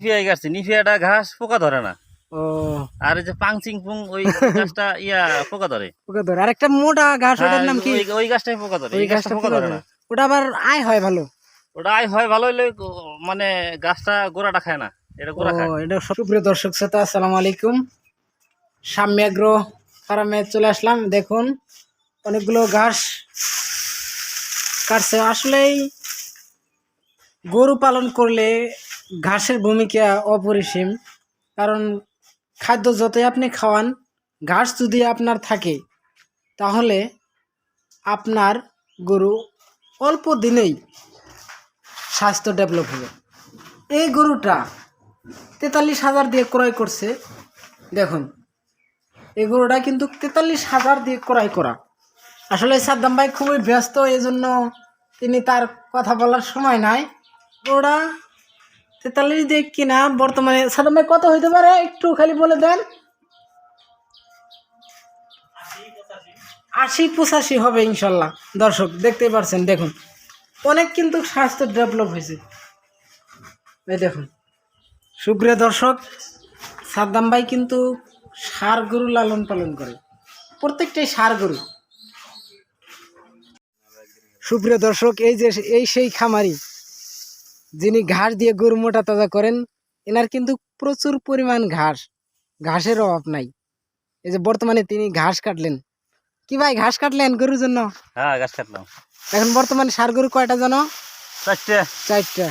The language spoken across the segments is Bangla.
নিফিয়াই গাছছি নিফিয়াটা ঘাস পোকা ধরে না। ও। আর এই যে পাংচিং পুং ওই গাছটা ইয়া পোকা ধরে। পোকা ধরে। আরেকটা মোটা ঘাস ওটার নাম কি? ওই- গাছটাই পোকা ধরে ওই গাছটা গাছটা পোকা ধরে না। ওটা আবার আয় হয় ভালো? ওটা আয় হয় ভালো হইলে মানে গাছটা গোড়াটা খায় না এটা গোড়া খায়। এটা সুপ্রিয় দর্শক শ্রোতা আসসালামু আলাইকুম। সাম্যাগ্র ফার্মে চলে আসলাম। দেখুন অনেকগুলো ঘাস কাটছে। আসলেই গরু পালন করলে ঘাসের ভূমিকা অপরিসীম, কারণ খাদ্য যতই আপনি খাওয়ান, ঘাস যদি আপনার থাকে, তাহলে আপনার গরু অল্প দিনেই স্বাস্থ্য ডেভেলপ হবে। এই গরুটা তেতাল্লিশ হাজার দিয়ে ক্রয় করছে। দেখুন, এই গরুটা কিন্তু তেতাল্লিশ হাজার দিয়ে ক্রয় করা। আসলে সাদ্দাম ভাই খুবই ব্যস্ত এই জন্য তিনি তার কথা বলার সময় নাই। গরুটা তেতাল্লিশ দিয়ে কিনা, বর্তমানে সাদ্দাম ভাই কত হইতে পারে? একটু খালি বলে দেন। আশি পঁচাশি হবে ইনশাল্লাহ। দর্শক, দেখতেই পারছেন, দেখুন। অনেক কিন্তু স্বাস্থ্য ডেভেলপ হয়েছে। এই দেখুন। সুপ্রিয় দর্শক, সাদ্দাম ভাই কিন্তু সার গরু লালন পালন করে। প্রত্যেকটাই সার গরু। সুপ্রিয় দর্শক, এই যে, এই সেই খামারি যিনি ঘাস দিয়ে গরু মোটা তাজা করেন এনার কিন্তু প্রচুর পরিমাণ ঘাস। ঘাসের অভাব নাই। এই যে বর্তমানে তিনি ঘাস কাটলেন। কি ভাই ঘাস কাটলেন গরুর জন্য? হ্যাঁ গাছ কাটলাম। এখন বর্তমানে সার গরু কয়টা জানো? চারটে। চারটা।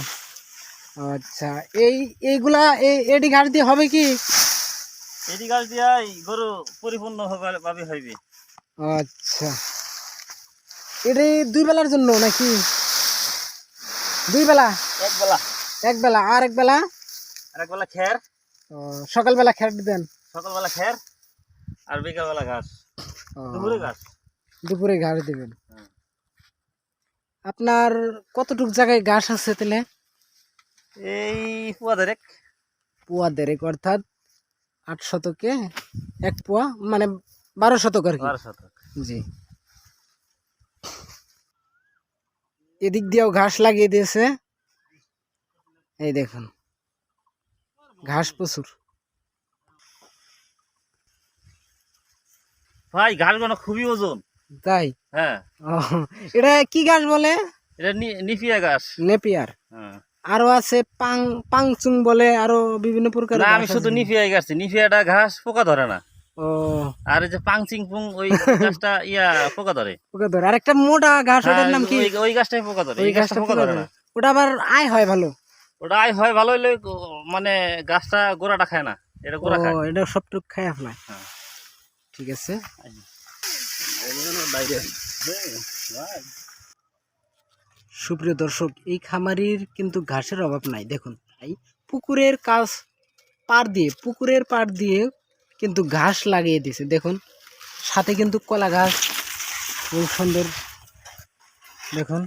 আচ্ছা এই এইগুলা এই এডি ঘাস দিয়ে হবে কি? এডি ঘাস দিয়া গরু পরিপূর্ণ হবে- ভাবে হইবে। আচ্ছা। এটা দুই বেলার জন্য নাকি? দুই বেলা? এক বেলা এক বেলা আর এক বেলা আর এক বেলা খের। ও, সকালবেলা খেট দেন সকালবেলা খের আর বিকালবেলা ঘাস। দুপুরে ঘাস। দুপুরে ঘাস দিবেন। আপনার কতটুক জায়গায় ঘাস আছে তাহলে? এই পুয়া দেরেক পোয়া দেড়েক অর্থাৎ আট শতকে এক পোয়া মানে বারো শতক আর কি। বারো শতক। জি। এদিক দিয়েও ঘাস লাগিয়ে দিয়েছে। এই দেখুন। ঘাস প্রচুর। ভাই ঘাসগুলো খুবই ওজন। তাই? হ্যাঁ। এটা কি ঘাস বলে? এটা নি- নিফিয়া ঘাস। নেপিয়ার। হ্যাঁ। আরও আছে পাং পাংচুং বলে আরও বিভিন্ন প্রকার না আমি শুধু নিফিয়াই গাছছি নিফিয়াটা ঘাস পোকা ধরে না। ও। আর এই যে পাংচিং পুং ওই গাছটা ইয়া পোকা ধরে। পোকা ধরে। আরেকটা মোটা ঘাস ওটার হ্যাঁ, নাম কি? ওই- গাছটাই পোকা ধরে। ওই গাছটা পোকা ধরে। না। ওটা আবার আয় হয় ভালো। ওটা আয় হয় ভালো হইলে মানে গাছটা গোড়াটা খায় না এটা গোড়া খায়। এটা সবটুক খায় ফেলায় হ্যাঁ। ঠিক আছে। সুপ্রিয় দর্শক এই খামারির কিন্তু ঘাসের অভাব নাই। দেখুন এই পুকুরের কাজ পার দিয়ে পুকুরের পার দিয়ে কিন্তু ঘাস লাগিয়ে দিয়েছে দেখুন সাথে কিন্তু কলা ঘাস খুব সুন্দর। দেখুন।